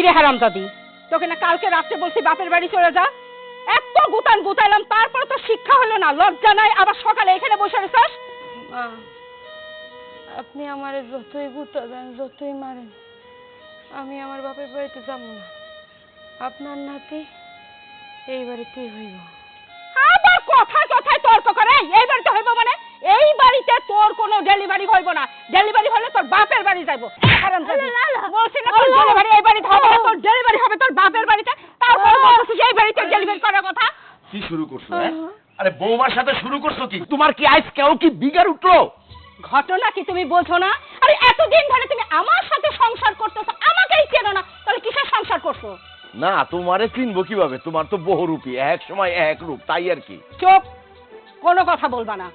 কিরে হারাম দাদি তোকে না কালকে রাত্রে বলছি বাপের বাড়ি চলে যা। এত গুতান গুতাইলাম তারপর তো শিক্ষা হলো না। লজ্জা নাই আবার সকালে এখানে বসে রেছিস আপনি আমার যতই গুতা দেন যতই মারেন আমি আমার বাপের বাড়িতে যাব না। আপনার নাতি এই বাড়িতেই হইব। আবার কথায় কথায় তর্ক করে? এই বাড়িতে হইব মানে? এই বাড়িতে তোর কোনো ডেলিভারি হইব না। ডেলিভারি হলে তোর বাপের বাড়ি যাইব। বলছি না তোর ডেলিভারি এই বাড়িতে হবে তোর ডেলিভারি হবে তোর বাপের বাড়িতে তারপর বলছিস এই বাড়িতে ডেলিভারি করার কথা। কি শুরু করছ হ্যাঁ? আরে বৌমার সাথে শুরু করছ কি? তোমার কি আইস কেউ কি বিগার উঠল? ঘটনা কি তুমি বোঝো না? আরে এতদিন ধরে তুমি আমার সাথে সংসার করতেছো আমাকেই চেনো না। তাহলে কিসের সংসার করছ? না তোমারে চিনবো কীভাবে? তোমার তো বহুরূপী এক সময় এক রূপ তাই আর কি। চুপ কোনো কথা বলবা না।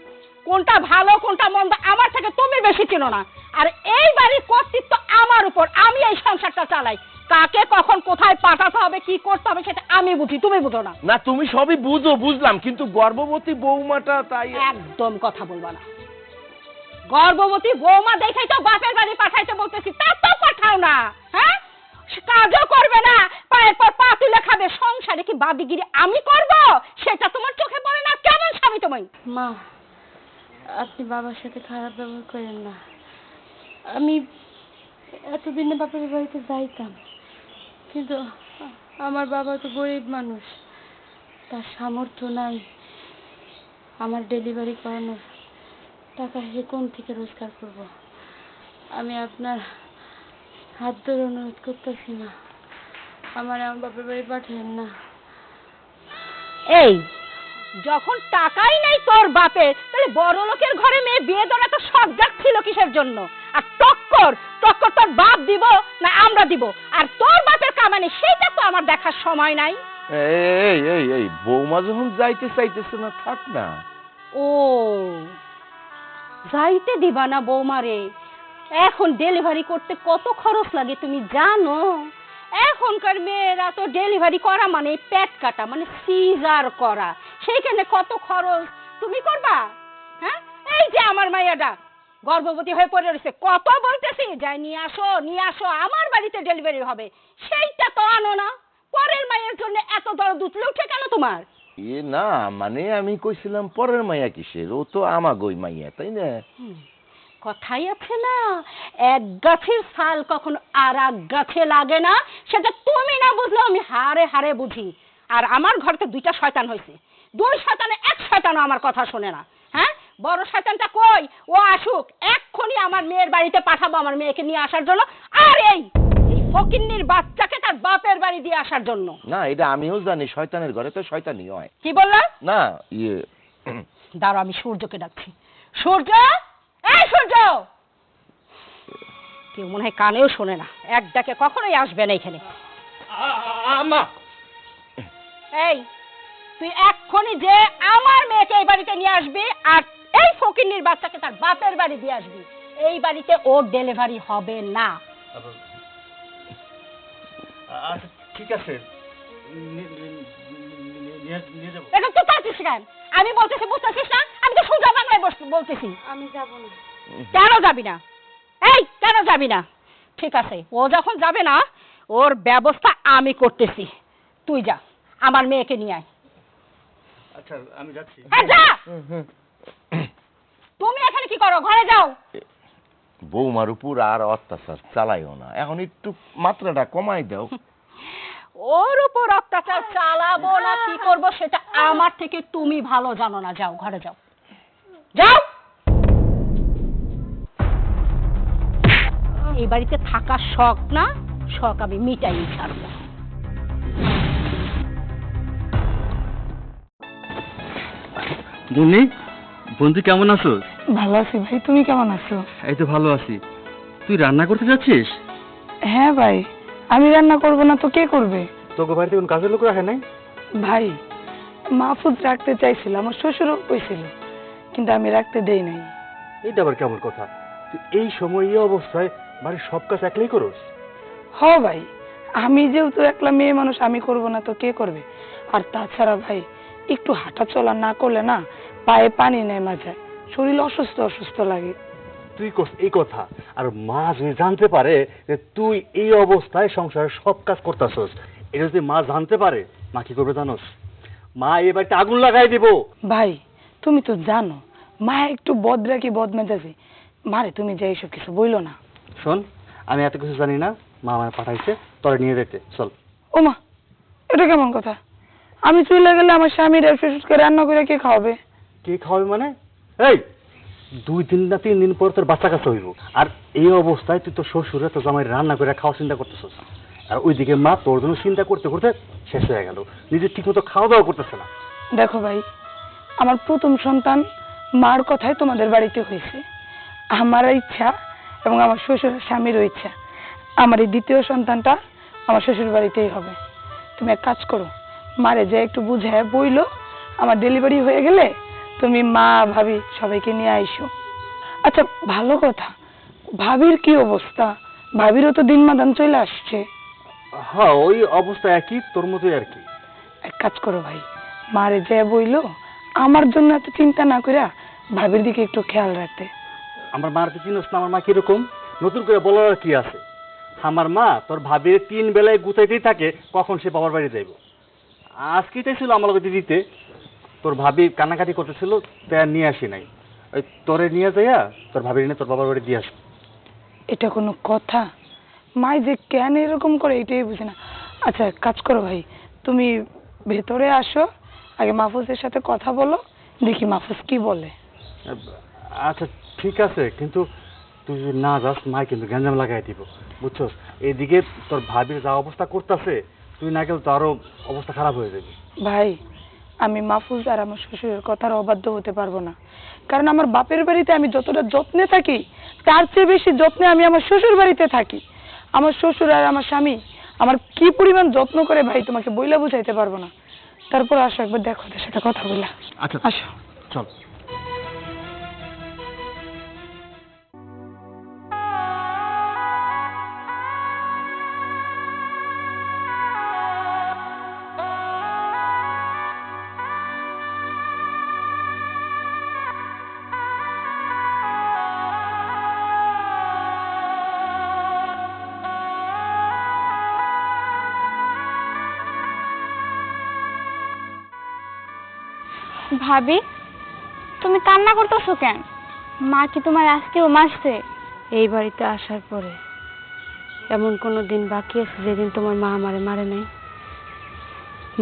কোনটা ভালো কোনটা মন্দ আমার থেকে তুমি বেশি চিনো না। আর এই বাড়ির কর্তৃত্ব আমার উপর আমি এই সংসারটা চালাই। কাকে কখন কোথায় পাঠাতে হবে কি করতে হবে সেটা আমি বুঝি তুমি বুঝো না। না তুমি সবই বুঝো বুঝলাম কিন্তু গর্ভবতী বৌমাটা তাই একদম কথা বলবা না। গর্ভবতী বৌমা দেখাই তো বাপের বাড়ি পাঠাইতে বলতেছি তা তো পাঠাও না হ্যাঁ? কাজও করবে না পায়ের পর পা তুলে খাবে। সংসারে কি বাদিগিরি আমি করব? সেটা তোমার চোখে পড়ে না? কেমন স্বামী তোমায় মা আপনি বাবার সাথে খারাপ ব্যবহার করেন না। আমি এতদিনে বাপের বাড়িতে যাইতাম, কিন্তু আমার বাবা তো গরিব মানুষ, তার সামর্থ্য নাই, আমার ডেলিভারি করানোর টাকা সে কোন থেকে রোজগার করব? আমি আপনার হাত ধরে অনুরোধ করতেছি না। আমার আমার বাপের বাড়ি পাঠাবেন না। এই যখন টাকাই নাই তোর বাপের তাহলে বড় লোকের ঘরে মেয়ে বিয়ে দেওয়ার তো সজ্জাক ছিল কিসের জন্য? আর টক্কর টক্কর তোর বাপ দিব না আমরা দিব? আর তোর বাপের কামানি সেটা তো আমার দেখার সময় নাই। এই এই এই বৌমা যখন যাইতে চাইতেছে না থাক না। ও যাইতে দিবা না বৌমারে এখন ডেলিভারি করতে কত খরচ লাগে তুমি জানো? এখনকার মেয়েরা তো ডেলিভারি করা মানে পেট কাটা মানে সিজার করা। সেইখানে কত খরচ? তুমি করবা? হ্যাঁ? এই যে আমার মাইয়াটা গর্ভবতী হয়ে পড়ে রয়েছে। কত বলতেছি? যাই নিয়ে আসো নিয়ে আসো আমার বাড়িতে ডেলিভারি হবে। সেইটা তো আনো না। পরের মায়ের জন্য এত দরদ উঠলে উঠে কেন তোমার? এ না মানে আমি কইছিলাম পরের মাইয়া কিসের? ও তো আমাগই মাইয়া তাই না? কথাই আছে না? এক গাছের ছাল কখনো আর এক গাছে লাগে না। সেটা তুমি না বুঝলে আমি হারে হারে বুঝি। আর আমার ঘরতে দুইটা শয়তান হয়েছে। দুই শয়তানে এক শয়তানও আমার কথা শোনে না। হ্যাঁ? বড় শয়তানটা কই? ও আসুক এক্ষুনি আমার মেয়ের বাড়িতে পাঠাবো আমার মেয়েকে নিয়ে আসার জন্য। আর এই ফকিন্নির বাচ্চাকে তার বাপের বাড়ি দিয়ে আসার জন্য। না এটা আমিও জানি শয়তানের ঘরে তো শয়তানি হয়। কি বললা? না ইয়ে। দাঁড়া আমি সূর্যকে ডাকছি। সূর্য! এই সূর্য! কেউ মনে হয় কানেও শোনে না। এক ডাকে কখনোই আসবে না এখানে। আমা! এই তুই এক্ষুনি যে আমার মেয়েকে এই বাড়িতে নিয়ে আসবি আর এই ফকিন্নির বাচ্চাকে তার বাপের বাড়ি দিয়ে আসবি এই বাড়িতে ওর ডেলিভারি হবে না। আচ্ছা ঠিক আছে। এটা কেন? আমি বলতেছি বুঝতেছিস না? আমি তো সোজা বাংলায় বস- বলতেছি। আমি যাব না। কেন যাবি না? এই কেন যাবি না? ঠিক আছে ও যখন যাবে না ওর ব্যবস্থা আমি করতেছি। তুই যা আমার মেয়েকে নিয়ে আয়। আচ্ছা আমি যাচ্ছি। হ্যাঁ যা! তুমি এখানে কি করো? ঘরে যাও। বৌমার উপর আর অত্যাচার চালাইও না। এখন একটু মাত্রাটা কমাই দাও। ওর উপর অত্যাচার চালাবো না কি করব সেটা আমার থেকে তুমি ভালো জানো না। যাও ঘরে যাও। যাও! এই বাড়িতে থাকার শখ না? শখ আমি মিটাই ছাড়বো। মুন্নি বন্ধু কেমন আছো? ভালো আছি ভাই তুমি কেমন আছো? এই তো ভালো আছি। তুই রান্না করতে যাচ্ছিস? হ্যাঁ ভাই। আমি রান্না করব না তো কে করবে? তোকে বাড়িতে কোন কাজের লোক রাখে নাই? ভাই মাহফুজ রাখতে চাইছিল আমার শ্বশুরও কইছিল কিন্তু আমি রাখতে দেই নাই। এইটা আবার কেমন কথা? তুই এই সময় এই অবস্থায় বাড়ির সব কাজ একলাই করোস? হ ভাই আমি যেহেতু একলা মেয়ে মানুষ আমি করব না তো কে করবে? আর তাছাড়া ভাই একটু হাঁটা চলা না করলে না পায়ে পানি নেমা যায়। শরীর অসুস্থ অসুস্থ লাগে। তুই কস এই কথা। আর মা যদি জানতে পারে যে তুই এই অবস্থায় সংসারের সব কাজ করতেছস এটা যদি মা জানতে পারে মা কি করবে জানোস? মা এই বাড়িতে আগুন লাগাই দিব। ভাই তুমি তো জানো মা একটু বদরা কি বদমেজাজি। মারে তুমি যে এইসব কিছু বইলো না। শোন আমি এত কিছু জানি না মা আমায় পাঠাইছে তোরে নিয়ে যেতে চল। ও মা এটা কেমন কথা? আমি চলে গেলে আমার স্বামীর শ্বশুরকে রান্না করে কে খাওয়াবে? কে খাওয়াবে মানে? এই দুই দিন না তিন দিন পর তোর বাচ্চা কাছে হইব। আর এই অবস্থায় তুই তোর শ্বশুরে তোর জামাই রান্না করে খাওয়া চিন্তা করতেছিস। আর ওইদিকে মা তোর জন্য চিন্তা করতে করতে শেষ হয়ে গেল। নিজে ঠিক মতো খাওয়া দাওয়া করতেছে না। দেখো ভাই, আমার প্রথম সন্তান মার কথাই তোমাদের বাড়িতে হয়েছে। আমার ইচ্ছা এবং আমার শ্বশুর স্বামীরও ইচ্ছা। আমার এই দ্বিতীয় সন্তানটা আমার শ্বশুর বাড়িতেই হবে। তুমি এক কাজ করো, মারে যে একটু বুঝে বইলো, আমার ডেলিভারি হয়ে গেলে তুমি মা ভাবি সবাইকে নিয়ে আইসো। আচ্ছা ভালো কথা। ভাবির কি অবস্থা? ভাবিরও তো দিন মাদান চলে আসছে। হ্যাঁ ওই অবস্থা একই তোর মতোই আর কি। এক কাজ করো ভাই মারে যে বইলো আমার জন্য এত চিন্তা না কইরা ভাবির দিকে একটু খেয়াল রাখতে। আমার মার তুই চিনিস না? আমার মা কীরকম? নতুন করে বলার আর কি আছে? আমার মা তোর ভাবির তিন বেলায় গুছাইতেই থাকে কখন সে বাবার বাড়ি যাইব। আজকে ছিল আমার লগে দিতে তোর ভাবি কান্নাকাটি করতেছিল তাই আর নিয়ে আসি নাই। ওই তোরে নিয়ে যাইয়া তোর ভাবির নিয়ে তোর বাবার বাড়ি দিয়ে আসি। এটা কোনো কথা? মাই যে কেন এরকম করে এটাই বুঝি না। আচ্ছা এক কাজ করো ভাই তুমি ভেতরে আসো আগে মাহফুজের সাথে কথা বলো দেখি মাহফুজ কি বলে। আচ্ছা ঠিক আছে কিন্তু তুই যদি না যাস মা কিন্তু গ্যাঞ্জাম লাগাই দিব বুঝছস? এদিকে তোর ভাবির যা অবস্থা করতেছে তুই না গেলে তো আরও অবস্থা খারাপ হয়ে যাবে। ভাই আমি মাহফুজ আর আমার শ্বশুরের কথার অবাধ্য হতে পারব না। কারণ আমার বাপের বাড়িতে আমি যতটা যত্নে থাকি তার চেয়ে বেশি যত্নে আমি আমার শ্বশুর বাড়িতে থাকি। আমার শ্বশুর আর আমার স্বামী আমার কি পরিমাণ যত্ন করে ভাই তোমাকে বইলা বুঝাইতে পারব না। তারপর আসো একবার দেখো ওদের সাথে কথা বলে। আচ্ছা আসো। চল। ভাবি, তুমি কান্না করতেছো কেন? মা কি তোমার আজকেও মারছে এই বাড়িতে আসার পরে এমন কোনো দিন বাকি আছে যেদিন তোমার মা আমারে মারে নাই।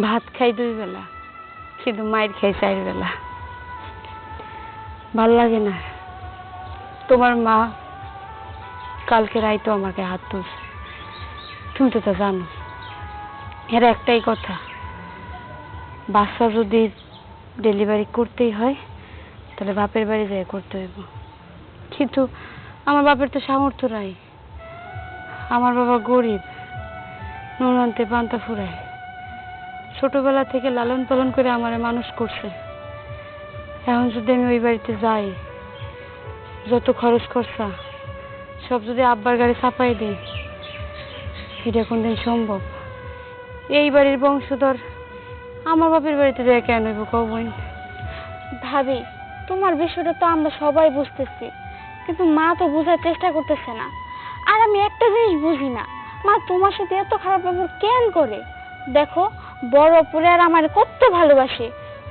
ভাত খাই দুই বেলা, কিন্তু মায়ের খাই চার বেলা। ভালো লাগে না। তোমার মা কালকে রাইতো আমাকে হাত তুলছে। তুমি তো তা জানো। এর একটাই কথা, বাচ্চা যদি ডেলিভারি করতেই হয়, তাহলে বাপের বাড়ি যেয়ে করতে হইব। কিন্তু আমার বাপের তো সামর্থ্য নাই। আমার বাবা গরিব, নুন আনতে পান্তা ফুরায়। ছোটবেলা থেকে লালন পালন করে আমারে মানুষ করছে। এখন যদি আমি ওই বাড়িতে যাই, যত খরচ খরচা, সব যদি আব্বার গাড়ি চাপাই দিই, এটা কোনদিন সম্ভব? এই বাড়ির বংশধর আমার বাপের বাড়িতে যায় কেন হইব কও বোন? ভাবি তোমার বিষয়টা তো আমরা সবাই বুঝতেছি কিন্তু মা তো বোঝার চেষ্টা করতেছে না। আর আমি একটা জিনিস বুঝি না মা তোমার সাথে এত খারাপ ব্যবহার কেন করে? দেখো বড় অপুরে আর আমার কত ভালোবাসে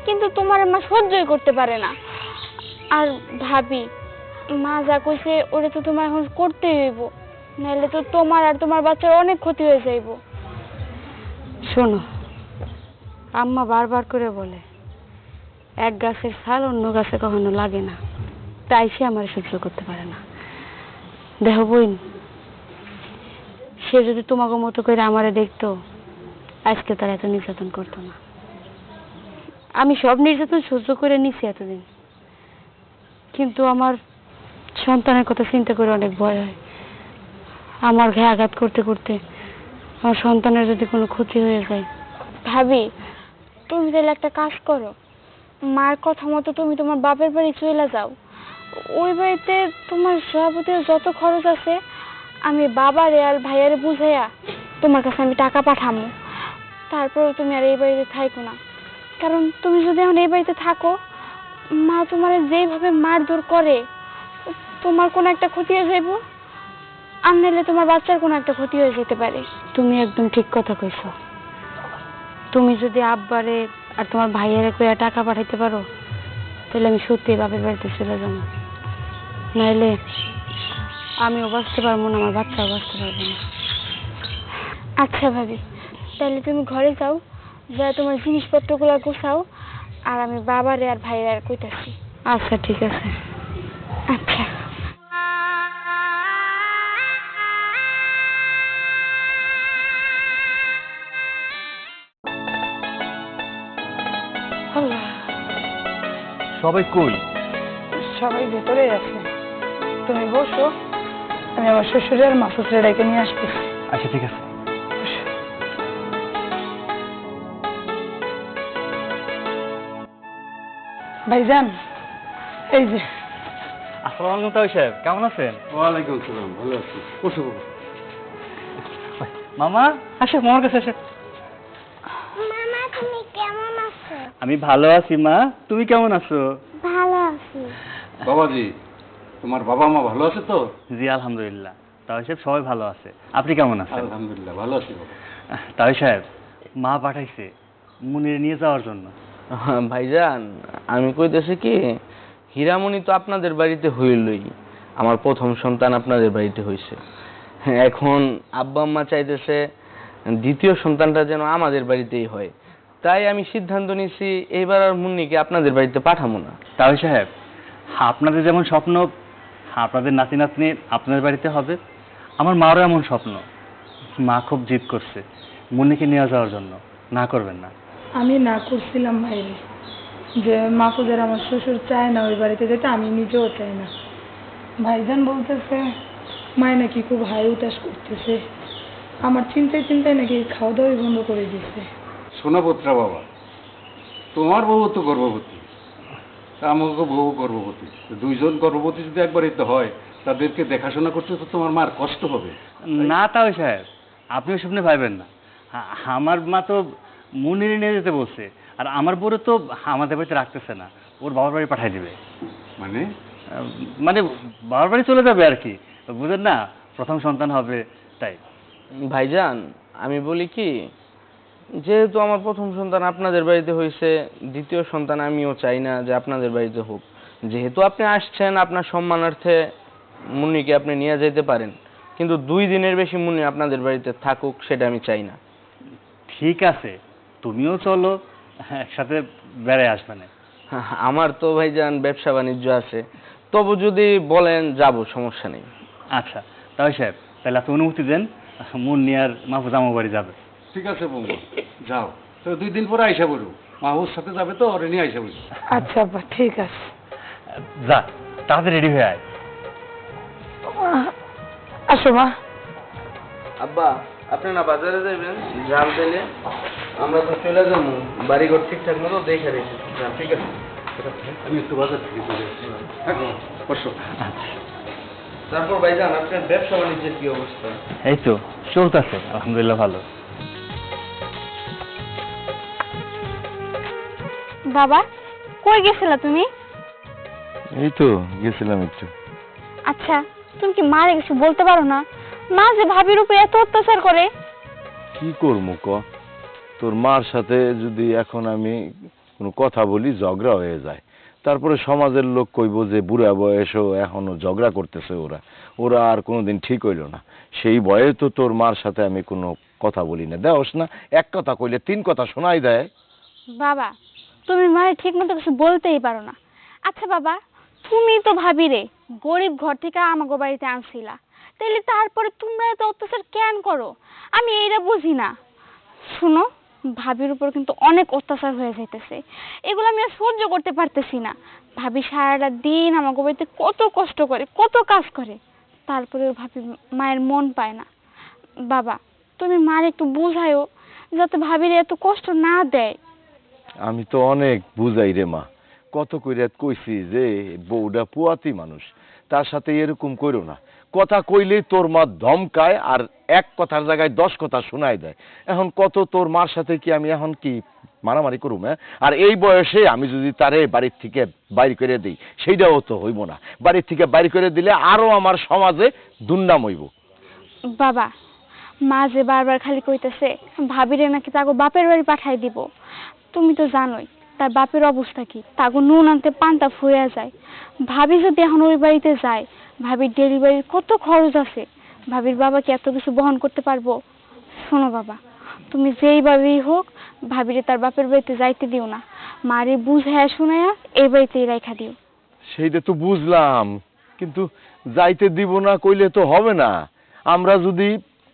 কিন্তু তোমার মা সহ্যই করতে পারে না। আর ভাবি মা যা কইছে ওটা তো তোমার এখন করতেই হইব নাহলে তো তোমার আর তোমার বাচ্চার অনেক ক্ষতি হয়ে যাইব। শোনো আম্মা বারবার করে বলে, এক গাছের ছাল অন্য গাছে কখনো লাগে না। তাই সে আমার সহ্য করতে পারে না। দেহ বইন সে যদি তোমাকে মতো করে আমারে দেখতো, আজকে তার এত নির্যাতন করতো না। আমি সব নির্যাতন সহ্য করে নিছি এতদিন। কিন্তু আমার সন্তানের কথা চিন্তা করে অনেক ভয় হয়। আমার ঘায়ে আঘাত করতে করতে আমার সন্তানের যদি কোনো ক্ষতি হয়ে যায়। ভাবি তুমি তাহলে একটা কাজ করো। মার কথা মতো তুমি তোমার বাপের বাড়ি চলে যাও। ওই বাড়িতে তোমার যাবতীয় যত খরচ আছে, আমি বাবারে আর ভাইয়ারে বুঝাইয়া তোমার কাছে আমি টাকা পাঠামো। তারপরেও তুমি আর এই বাড়িতে থাকো না। কারণ তুমি যদি এখন এই বাড়িতে থাকো, মা তোমার যেইভাবে মারধর করে, তোমার কোনো একটা ক্ষতি হয়ে যাইব। আর নাহলে তোমার বাচ্চার কোনো একটা ক্ষতি হয়ে যেতে পারে। তুমি একদম ঠিক কথা কইছো। তুমি যদি আব্বারে আর তোমার ভাইয়েরে কইয়া টাকা পাঠাইতে পারো তাহলে আমি সত্যি বাপের বাড়িতে চলে যাব। নাইলে আমিও বাঁচতে পারব না আমার বাচ্চাও বাঁচতে পারবে না। আচ্ছা ভাবি তাহলে তুমি ঘরে যাও যা তোমার জিনিসপত্রগুলো গোছাও আর আমি বাবারে আর ভাইয়ের আর কইতাছি। আচ্ছা ঠিক আছে। আচ্ছা। সবাই কই? সবাই ভেতরেই আছে। তুমি বসো আমি আমার শ্বশুরের আর মা শ্বশুরের ডেকে নিয়ে আসতেছি আচ্ছা ঠিক আছে। ভাইজান এই যে। আসসালামু আলাইকুম তাও সাহেব কেমন আছেন? ওয়ালাইকুম সালাম ভালো আছি। বসো। মামা? আসে মামার কাছে আসে। আমি ভালো আছি মা। তুমি কেমন আছো? ভালো আছি। বাবাজি তোমার বাবা মা ভালো আছে তো? জি আলহামদুলিল্লাহ। তাও সাহেব সবাই ভালো আছে। আপনি কেমন আছেন? আলহামদুলিল্লাহ ভালো আছি বাবা। তাও সাহেব মা পাঠাইছে মুনির নিয়ে যাওয়ার জন্য। ভাইজান আমি কইতেছি কি হীরামণি তো আপনাদের বাড়িতে হইলই। আমার প্রথম সন্তান আপনাদের বাড়িতে হইছে। এখন আব্বা আম্মা চাইতেছে দ্বিতীয় সন্তানটা যেন আমাদের বাড়িতেই হয়। তাই আমি সিদ্ধান্ত নিয়েছি এইবার আর মুন্নিকে আপনাদের বাড়িতে পাঠাবো না। তাও সাহেব? আপনাদের যেমন স্বপ্ন আপনাদের নাতি নাতনি আপনাদের বাড়িতে হবে। আমার মারও এমন স্বপ্ন। মা খুব জিদ করছে মুন্নিকে নিয়ে যাওয়ার জন্য। না করবেন না। আমি না করছিলাম ভাইরে। যে মাকুদের আমার শ্বশুর চায় না ওই বাড়িতে যেতে আমি নিজেও চাই না। ভাইজান বলতেছে মায় নাকি খুব হাই উতাস করতেছে। আমার চিন্তায় চিন্তায় নাকি খাওয়া দাওয়াই বন্ধ করে দিছে সোনাপুত্রা বাবা। তোমার বউ তো গর্ভবতী। আমাকে বউ গর্ভবতী। দুইজন গর্ভবতী যদি একবার এতে হয় তাদেরকে দেখাশোনা করতে তো তোমার মার কষ্ট হবে। না তাও সাহেব আপনিও স্বপ্নে পাইবেন না। আমার মা তো মুনির নিয়ে যেতে বলছে আর আমার বউরে তো আমাদের বাড়িতে রাখতেছে না। ওর বাবার বাড়ি পাঠিয়ে দেবে। মানে? মানে বাবার বাড়ি চলে যাবে আর কি। বুঝেন না প্রথম সন্তান হবে তাই। ভাইজান আমি বলি কি যেহেতু আমার প্রথম সন্তান আপনাদের বাড়িতে হয়েছে দ্বিতীয় সন্তান আমিও চাই না যে আপনাদের বাড়িতে হোক। যেহেতু আপনি আসছেন আপনার সম্মানার্থে মুন্নিকে আপনি নিয়ে যেতে পারেন। কিন্তু দুই দিনের বেশি মুন্নি আপনাদের বাড়িতে থাকুক সেটা আমি চাই না। ঠিক আছে তুমিও চলো একসাথে বেড়ে আসবে না। আমার তো ভাইজান ব্যবসা বাণিজ্য আছে তবু যদি বলেন যাব সমস্যা নেই। আচ্ছা তাই সাহেব তাহলে আপনি অনুমতি দেন মুন্নি আর মাহফুজ আমার বাড়ি যাবে। ঠিক আছে বৌমা যাও। তো দুই দিন পরে আইসা বলু মাহুর সাথে যাবে তো ওরে নিয়ে আইসা বলু আচ্ছা আব্বা ঠিক আছে। যা তাড়াতাড়ি রেডি হয়ে আয়। আসো মা। আব্বা আপনি না বাজারে যাবেন যান তাহলে আমরা তো চলে যাব। বাড়িঘর ঠিকঠাক মতো দেখে রেখে ঠিক আছে। আমি একটু বাজার থেকে চলে আসছি। হ্যাঁ তারপর ভাইজান আপনার ব্যবসা বাণিজ্যের কি অবস্থা? এই তো চলতেছে। আলহামদুলিল্লাহ ভালো। বাবা কই গেছিলা তুমি? এই তো গেছিলাম একটু। আচ্ছা তুমি কি মারে কিছু বলতে পারো না? মা যে ভাবির উপরে এত অত্যাচার করে। কি করব ক? তোর মার সাথে যদি এখন আমি কোনো কথা বলি ঝগড়া হয়ে যায়। তারপরে সমাজের লোক কইব যে বুড়া বয়সও এখনও ঝগড়া করতেছে ওরা। ওরা আর কোনোদিন ঠিক হইল না। সেই বয়ে তো তোর মার সাথে আমি কোনো কথা বলি না। দেওস না এক কথা কইলে তিন কথা শোনাই দেয়। বাবা তুমি মায়ের ঠিক মতো কিছু বলতেই পারো না। আচ্ছা বাবা, তুমি তো ভাবি রে গরিব ঘর থেকে আমাগো বাড়িতে আনছিলা। তাইলে তারপরে তোমরা এত অত্যাচার কেন করো? আমি এইটা বুঝি না। শুনো, ভাবির উপর কিন্তু অনেক অত্যাচার হয়ে যাইতেছে। এগুলো আমি আর সহ্য করতে পারতেছি না। ভাবি সারাটা দিন আমাকে বাড়িতে কত কষ্ট করে, কত কাজ করে। তারপরে ভাবি মায়ের মন পায় না। বাবা, তুমি মার একটু বুঝায়ও, যাতে ভাবির এত কষ্ট না দেয়। আমি তো অনেক বুঝাই রে মা। কত কইরা কইছি যে বউটা পুয়াতি মানুষ, তার সাথে এরকম কইরো না। কথা কইলেই তোর মা ধমকায় আর এক কথার জায়গায় দশ কথা শোনায় দেয়। এখন কত তোর মার সাথে কি আমি এখন কি মারামারি করুম হ্যাঁ? আর এই বয়সে আমি যদি তারে বাড়ির থেকে বাইর করে দিই, সেইটাও তো হইব না। বাড়ির থেকে বাইর করে দিলে আরও আমার সমাজে দুর্নাম হইব। বাবা, মা যে বারবার খালি কইতেছে, ভাবিরে নাকি তাগো বাপের বাড়ি পাঠাই দিব। তুমি তো জানোই, তার বাপের অবস্থা কি? তাগো নুন আনতে পান্তা ফুয়ে যায়। ভাবি যদি এখন ওই বাড়িতে যায়, ভাবির ডেলিভারির কত খরচ আছে? ভাবির বাবা কি এত কিছু বহন করতে পারব? শোনো বাবা, তুমি যেইভাবেই হোক, ভাবিরে তার বাপের বাড়িতে যাইতে দিও না। মারে বুঝায়া শুনায়া এই বাড়িতেই রাইখা দিও। সেইটা তো বুঝলাম, কিন্তু যাইতে দিব না কইলে তো হবে না। আমরা যদি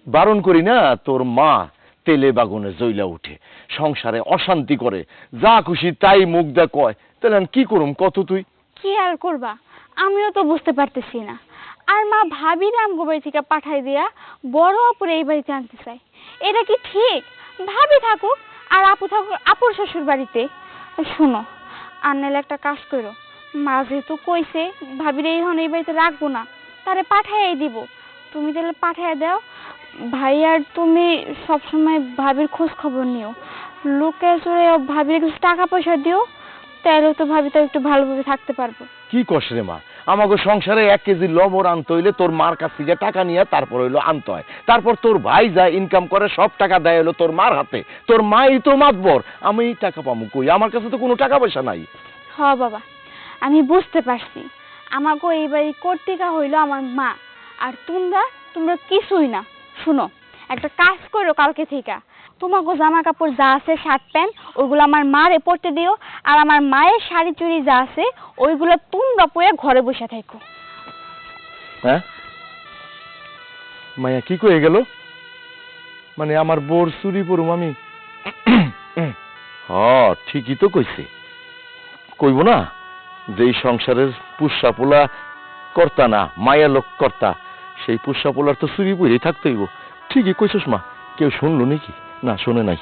বারণ করি না, তোর মা তেলে বাগুনে জইলা উঠে, সংসারে অশান্তি করে, যা খুশি তাই মুখ দা কয়। তাহলে আমি কি করুম? কত তুই? কি আর করবা? আমিও তো বুঝতে পারতেছি না। আর মা ভাবি রামগো বাড়ি থেকে পাঠাই দিয়া বড় অপুরে এই বাড়িতে আনতে চাই এটা কি ঠিক? ভাবি থাকুক আর আপু থাকুক আপুর শ্বশুর বাড়িতে। শোনো, আর নাহলে একটা কাজ করো। মা যেহেতু কইছে, ভাবির এই হন এই বাড়িতে রাখব না, তারে পাঠাই দিব। তুমি তাহলে পাঠাই দাও ভাই আর তুমি সবসময় ভাবির খোঁজ খবর নিও লোকে চড়ে ভাবির কিছু টাকা পয়সা দিও তাহলে তো ভাবি তো একটু ভালোভাবে থাকতে পারব। কি কস রে মা? আমাকে সংসারে এক কেজি লবণ আনতে হইলে তোর মার কাছ থেকে টাকা নিয়ে তারপর হইল আনতে হয়। তারপর তোর ভাই যা ইনকাম করে সব টাকা দেয় হলো তোর মার হাতে। তোর মাই তো মাতবর। আমি টাকা পামু কই? আমার কাছে তো কোনো টাকা পয়সা নাই। হ বাবা আমি বুঝতে পারছি। আমাকে এই বাড়ি কর্তিকা হইল আমার মা। আর তোমরা তোমরা কিছুই না। শুনো একটা কাজ করো কালকে থেকে। তোমাকে জামা কাপড় যা আছে শার্ট প্যান্ট ওইগুলো আমার মারে পরতে দিও। আর আমার মায়ের শাড়ি চুড়ি যা আছে ওইগুলো তোমরা পরে ঘরে বসে থাকো। হ্যাঁ? মায়া কি কয়ে গেল? মানে আমার বোর চুরি পড়ুম আমি। হ ঠিকই তো কইছে। কইব না যে সংসারের পুষ্যা পোলা কর্তা না মায়া লোক কর্তা সেই পুষ্যা পোলার তো চুরি পড়েই থাকতে হইব। ঠিকই কইছস মা, কেউ শুনলো নাকি? না, শুনে নাই।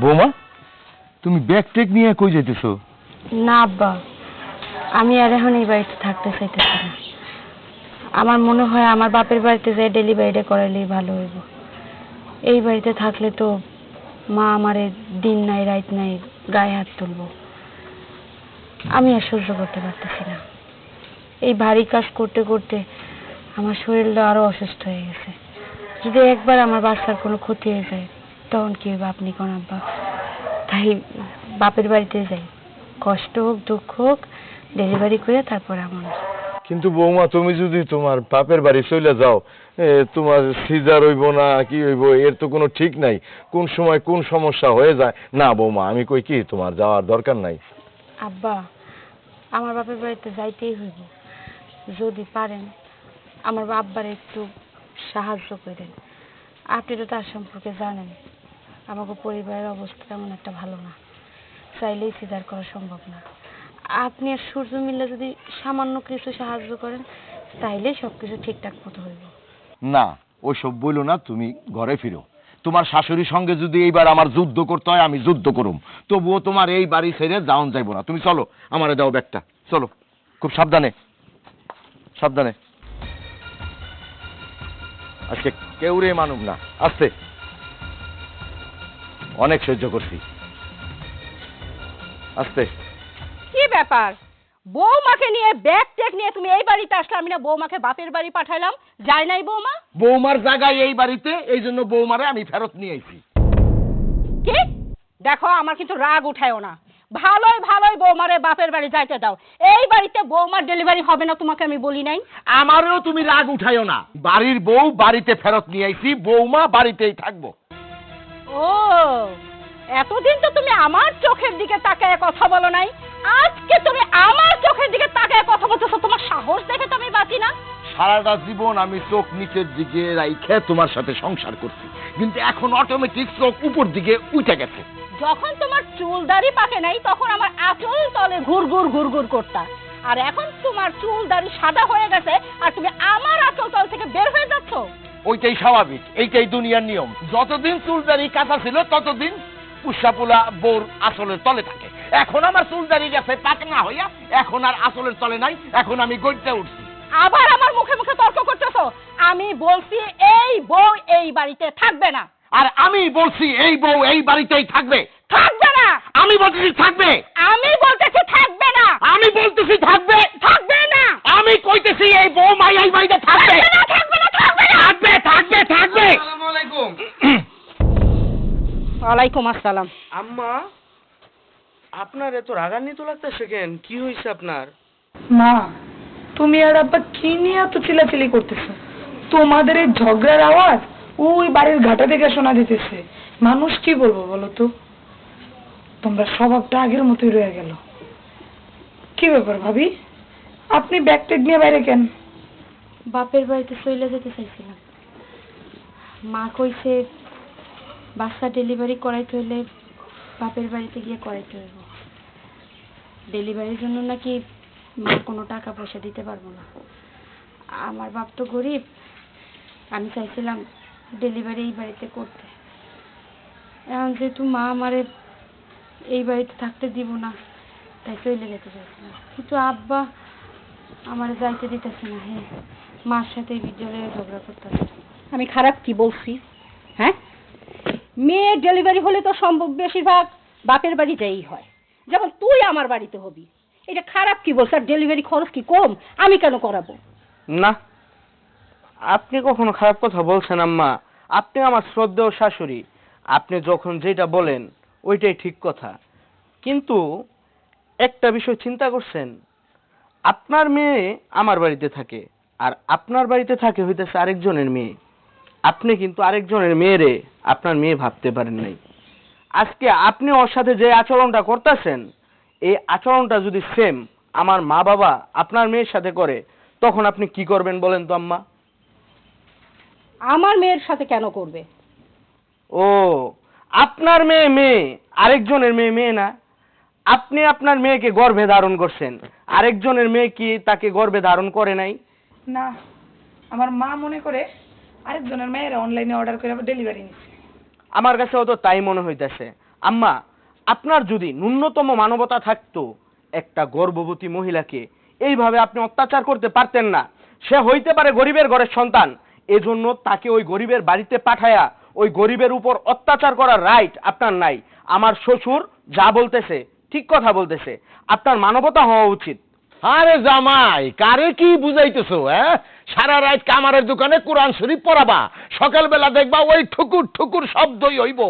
বৌমা, তুমি ব্যাগ টেক নিয়ে কই যাইতেছো? না, আব্বা। আমি আর এখন এই বাড়িতে থাকতে চাইতেছি না। আমার মনে হয় আমার বাপের বাড়িতে যাই ডেলিভারিটা করাইলেই ভালো হইব। এই বাড়িতে থাকলে তো মা আমারে দিন নাই, রাত নাই গায়ে হাত তুলবো। আমি আর সহ্য করতে পারতেছি না। এই ভারী কাজ করতে করতে আমার শরীরটা আরও অসুস্থ হয়ে গেছে। যদি একবার আমার বাচ্চার কোনো ক্ষতি হয়ে যায়, তখন কি হবে আপনি কোন আব্বা? তাই বাপের বাড়িতে যাই। কষ্ট হোক, দুঃখ হোক ডেলিভারি করে তারপর আমার। কিন্তু বৌমা, তুমি যদি তোমার বাপের বাড়ি চলে যাও তোমার সিজার হইব না, কি হইব, এর তো কোনো ঠিক নাই। কোন সময় কোন সমস্যা হয়ে যায়? না বৌমা, আমি কই কি, তোমার যাওয়ার দরকার নাই। আব্বা, আমার বাপের বাড়িতে যাইতেই হইব। যদি পারেন, আমার আব্বার একটু সাহায্য করেন। আপনি তো তার সম্পর্কে জানেন, আমাকে পরিবারের অবস্থা তেমন একটা ভালো না। চাইলেই সিজার করা সম্ভব না। আপনি আর সূর্য মিলে যদি সামান্য কিছু সাহায্য করেন তাইলেই সব কিছু ঠিকঠাক মতো হইব। না, ওইসব বইলো না, তুমি ঘরে ফিরো। তোমার শাশুড়ির সঙ্গে যদি এইবার আমার যুদ্ধ করতে হয়, আমি যুদ্ধ করুম। তবুও তোমার এই বাড়ি ছেড়ে যাওন যাইবো না। তুমি চলো, আমারে দাও ব্যাগটা। চলো, খুব সাবধানে। সাবধানে। আজকে কেউ রে মানুম না। আস্তে। অনেক সহ্য করছি। আস্তে। কি ব্যাপার? বৌমাকে নিয়ে ব্যাগ টেক নিয়ে তুমি এই বাড়িতে আসলে? আমি না বৌমাকে বাপের বাড়ি পাঠাইলাম যায় নাই বৌমা? বৌমার জায়গায় এই বাড়িতে এই জন্য বৌমারে আমি ফেরত নিয়ে আইছি। কি? দেখো আমার কিন্তু রাগ উঠায়ও না। ভালোই ভালোই বৌমারে বাপের বাড়ি যাইতে দাও। এই বাড়িতে বৌমার ডেলিভারি হবে না তোমাকে আমি বলি নাই? আমারও তুমি রাগ উঠাইও না। বাড়ির বউ বাড়িতে ফেরত নিয়ে আইছি বৌমা বাড়িতেই থাকব। ও এতদিন তো তুমি আমার চোখের দিকে তাকায় কথা বলো নাই আজকে তুমি আমার চোখের দিকে তাকায় কথা বলতেছো তোমার সাহস দেখে তো আমি বাঁচি না সারাটা জীবন আমি চোখ নিচের দিকে রাইখে তোমার সাথে সংসার করছি। কিন্তু এখন অটোমেটিক চোখ উপর দিকে উঠে গেছে। যখন তোমার চুল দাড়ি পাকে নাই তখন আমার আঁচল তলে ঘুর ঘুর ঘুর ঘুর করতা। আর এখন তোমার চুল দাড়ি সাদা হয়ে গেছে আর তুমি আমার আঁচল তল থেকে বের হয়ে যাচ্ছ। ওইটাই স্বাভাবিক এইটাই দুনিয়ার নিয়ম। যতদিন চুলদারি কাঁচা ছিল ততদিন পুষাপুলা বোর আসলের তলে থাকে। এখন আমার চুলদারি গেছে পাকনা হইয়া এখন আর আসলের তলে নাই এখন আমি গড়তে উঠছি। আবার আমার মুখে মুখে তর্ক করতেছো? আমি বলছি এই বউ এই বাড়িতে থাকবে না। আর আমি বলছি এই বউ এই বাড়িতেই থাকবে। থাকবে না। আমি বলতেছি থাকবে। আমি বলতেছি থাকবে না। আমি বলতেছি থাকবে। থাকবে না। আমি কইতেছি এই বউ মাই এই বাড়িতে থাকবে। থাকবে না থাকবে না থাকবে থাকবে থাকবে থাকবে। আসসালামু আলাইকুম। ওয়ালাইকুম আসসালাম। আম্মা আপনার এত রাগান্বিত লাগতেছে কেন? কি হয়েছে আপনার? মা তুমি আর আব্বা কি নিয়ে এত চিলাচিলি করতেছো? তোমাদের এই ঝগড়ার আওয়াজ ওই বাড়ির ঘাটা থেকে শোনা দিতেছে। মানুষ কি বলব বলো তো? তোমরা স্বভাবটা আগের মতোই রয়ে গেল। কি ব্যাপার ভাবি? আপনি ব্যাগ টেগ নিয়ে বাইরে কেন? বাপের বাড়িতে চলে যেতে চাইছিলাম। মা কইছে, বাচ্চা ডেলিভারি করাইতে হলে বাপের বাড়িতে গিয়ে করাইতে হইব। ডেলিভারির জন্য নাকি মা কোনো টাকা পয়সা দিতে পারব না। আমার বাপ তো গরিব। আমি চাইছিলাম ডেলিভারি এই বাড়িতে করতে। এখন যেহেতু মা আমারে এই বাড়িতে থাকতে দিব না, তাই চলে যেতে চাইছিলাম। কিন্তু আব্বা আমার যাইতে দিতেছে না হ্যাঁ মার সাথে বিদ্যালয়ে ঝগড়া করতেছে। আমি খারাপ কি বলছি? হ্যাঁ? মেয়ের ডেলিভারি হলে তো সম্ভব বেশিরভাগ বাপের বাড়িতেই হয়। যেমন তুই আমার বাড়িতে হবি। এটা খারাপ কি বলছ? আর ডেলিভারি খরচ কি কম? আমি কেন করাবো? না, আপনি কখনো খারাপ কথা বলছেন আম্মা। আপনি আমার শ্রদ্ধেয় শাশুড়ি। আপনি যখন যেটা বলেন, ওইটাই ঠিক কথা। কিন্তু একটা বিষয় চিন্তা করছেন, আপনার মেয়ে আমার বাড়িতে থাকে, আর আপনার বাড়িতে থাকে হইতেছে আরেকজনের মেয়ে। আপনি কিন্তু আরেকজনের মেয়েরে আপনার মেয়ে ভাবতে পারেন নাই। আজকে আপনি ওর সাথে যে আচরণটা করতেছেন এই আচরণটা যদি সেম আমার মা বাবা আপনার মেয়ের সাথে করে তখন আপনি কি করবেন বলেন তো আম্মা? আমার মেয়ের সাথে কেন করবে? ও আপনার মেয়ে মেয়ে আরেকজনের মেয়ে মেয়ে না। আপনি আপনার মেয়েকে গর্ভে ধারণ করছেন আরেকজনের মেয়ে কি তাকে গর্ভে ধারণ করে নাই? না আমার মা মনে করে আরেকজনের মেয়েরা অনলাইনে অর্ডার করে আবার ডেলিভারি নিচ্ছে। আমার কাছেও তো তাই মনে হইতেছে। আম্মা আপনার যদি ন্যূনতম মানবতা থাকতো একটা গর্ভবতী মহিলাকে এইভাবে আপনি অত্যাচার করতে পারতেন না। সে হইতে পারে গরিবের ঘরের সন্তান। এজন্য তাকে ওই গরিবের বাড়িতে পাঠায়া ওই গরিবের উপর অত্যাচার করার রাইট আপনার নাই। আমার শ্বশুর যা বলতেছে ঠিক কথা বলতেছে। আপনার মানবতা হওয়া উচিত। আরে জামাই কারে কি বুঝাইতেছো হ্যাঁ সারা রাত কামারের দোকানে কোরআন শরীফ পড়াবা সকালবেলা দেখবা ওই ঠুকুর ঠুকুর শব্দই হইব।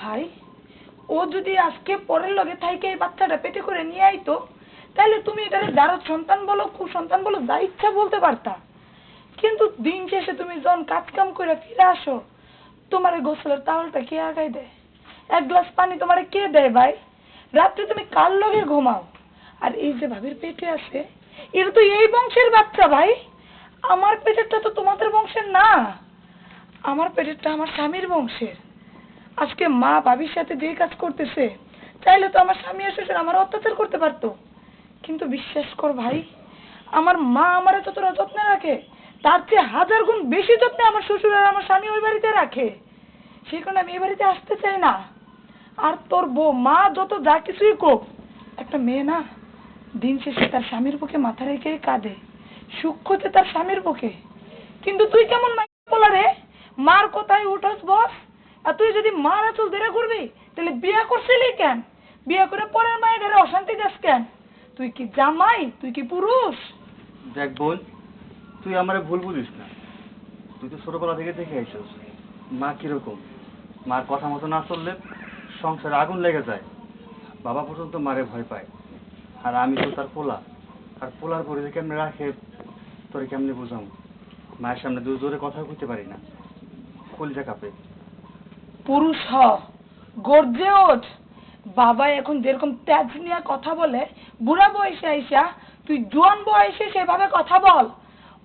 ভাই ও যদি আজকে পরের লগে থাইকে এই বাচ্চাটা পেটে করে নিয়ে আইতো, তাহলে তুমি এটারে যারা সন্তান বলো, কুসন্তান বলো, যা ইচ্ছা বলতে পারতা। কিন্তু দিন শেষে তুমি যখন কাজ কাম করে ফিরে আসো, তোমার গোসলের তাওয়ালটা কে আগাই দেয়? এক গ্লাস পানি তোমারে কে দেয় ভাই? রাত্রে তুমি কার লগে ঘুমাও? আর এই যে ভাবির পেটে আছে এটা তো এই বংশের বাচ্চা ভাই। আমার পেটেরটা তো তোমাদের বংশের না। আমার পেটেরটা আমার স্বামীর বংশের। আজকে মা ভাবির সাথে যে কাজ করতেছে, চাইলে তো আমার স্বামী শ্বশুর আমার অত্যাচার করতে পারতো। কিন্তু বিশ্বাস কর ভাই, আমার মা আমার যতটা যত্নে রাখে, তার চেয়ে হাজার গুণ বেশি যত্নে আমার শ্বশুর আর আমার স্বামী ওই বাড়িতে রাখে। সেই কারণে আমি এই বাড়িতে আসতে চাই না। আর তোর বউ, মা যত যা কিছুই কোক একটা মেয়ে না, দিন শেষে তার স্বামীর বুকে মাথা রেখে কাঁদে। সুখ খোঁজে তার স্বামীর বুকে। কিন্তু তুই কেমন মাই বলা রে? মার কোথায় উঠোস বস। আর তুই যদি মার আচল ধরে করবি তাহলে বিয়ে করছিলি কেন? বিয়ে করে পরের মায়ের ধরে অশান্তি দেস কেন? তুই কি জামাই? তুই কি পুরুষ? দেখ বোন, তুই আমার ভুল বুঝিস না। তুই তো ছোটবেলা থেকে দেখে আইসস মা কীরকম? মার কথা মতো না চললে সংসারে আগুন লেগে যায়। বাবা পর্যন্ত মারে ভয় পায়। আর আমি তো তার পোলা। আর পোলার পরে যে কেমনে রাখে, তোরে কেমনে বুঝাম? মায়ের সামনে দু জোরে কথা কইতে পারি না। কলিজা কাঁপে। পুরুষ হ গর্জে ওঠ। বাবা এখন যেরকম তেজ নিয়ে কথা বলে, বুড়া বয়সে আইসা, তুই জোয়ান বয়সে সেভাবে কথা বল।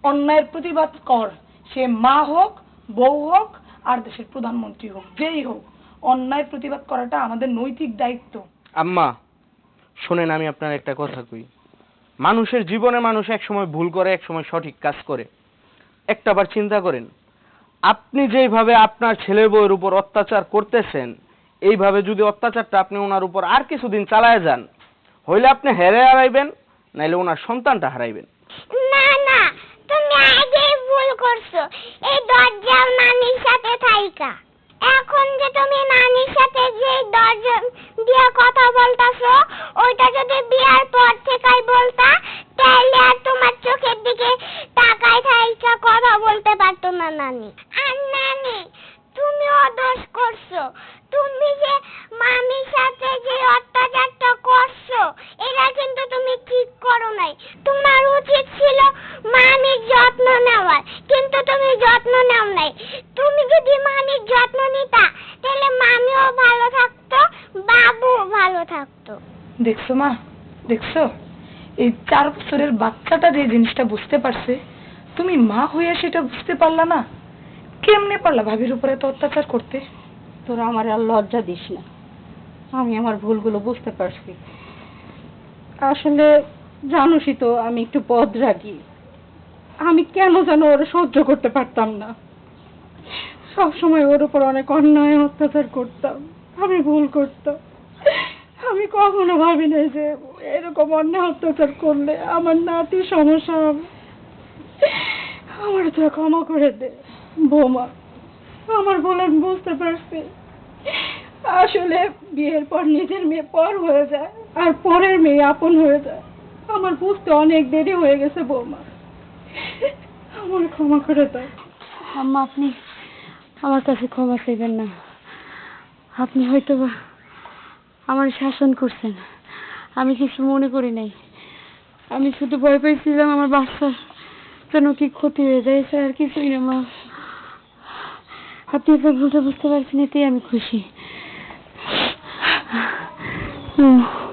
অন্যায়ের প্রতিবাদ কর। সে মা হোক, বউ হোক, আর দেশের প্রধানমন্ত্রী হোক, যেই হোক অন্যায় প্রতিবাদ করাটা আমাদের নৈতিক দায়িত্ব। আম্মা, শোনেন, আমি আপনার একটা কথা কই। মানুষের জীবনে মানুষ এক সময় ভুল করে এক সময় সঠিক কাজ করে। একটাবার চিন্তা করেন আপনি যেইভাবে আপনার ছেলের বউয়ের উপর অত্যাচার করতেছেন, এইভাবে যদি অত্যাচারটা আপনি ওনার উপর আর কিছুদিন চালায় যান, হইলে আপনি হেরে হারাইবেন, নাইলে ওনার সন্তানটা হারাইবেন। না না, তুমি আগেই ভুল করছ। এই দরজা নানির সাথে থাইকা। এখন যে তুমি নানির সাথে যে দরজা দিয়ে কথা বলতাছো, ওইটা যদি বিয়ার পর থেকেই বলতা তাহলে আর তোমার চোখের দিকে তাকায় থাইকা কথা বলতে পারতো না নানি। আর নানি, তুমিও দোষ করছ। তুমি যে মামির সাথে যে অত্যাচারটা করছ এটা কিন্তু তুমি ঠিক করো নাই তোমার উচিত ছিল মামির যত্ন নেওয়ার কিন্তু তুমি যত্ন নাও নাই তুমি যদি মামির যত্ন নিতা তাহলে মামিও ভালো থাকতো বাবুও ভালো থাকতো দেখছ মা দেখছ? এই চার বছরের বাচ্চাটা যে জিনিসটা বুঝতে পারছে, তুমি মা হইয়া সেটা বুঝতে পারলা না? কেমনে পারলা ভাবির উপরে তো অত্যাচার করতে? তোরা আমার আর লজ্জা দিস না। আমি আমার ভুলগুলো বুঝতে পারছি। আসলে জানোসই তো আমি একটু বদরাগী। আমি কেন যেন ওর সহ্য করতে পারতাম না। সব সময় ওর উপর অনেক অন্যায় অত্যাচার করতাম। আমি ভুল করতাম। আমি কখনো ভাবি নাই যে এরকম অন্যায় অত্যাচার করলে আমার নাতি সমস্যা হবে। আমার তো ক্ষমা করে দে, বৌমা। আমার আমি বুঝতে পারছি। আসলে বিয়ের পর নিজের মেয়ে পর হয়ে যায় আর পরের মেয়ে আপন হয়ে যায়। আমার বুঝতে অনেক দেরি হয়ে গেছে, বৌমা। আমার ক্ষমা করে দাও। আম্মা, আপনি আমার কাছে ক্ষমা চাইবেন না। আপনি হয়তো বা আমার শাসন করছেন আমি কিছু মনে করি নাই। আমি শুধু ভয় পেয়েছিলাম আমার বাচ্চার যেন কি ক্ষতি হয়ে যায় এছাড়া আর কিছুই না, মা। আপনি এবার ভুলটা বুঝতে পারছেন, এতেই আমি খুশি। হুম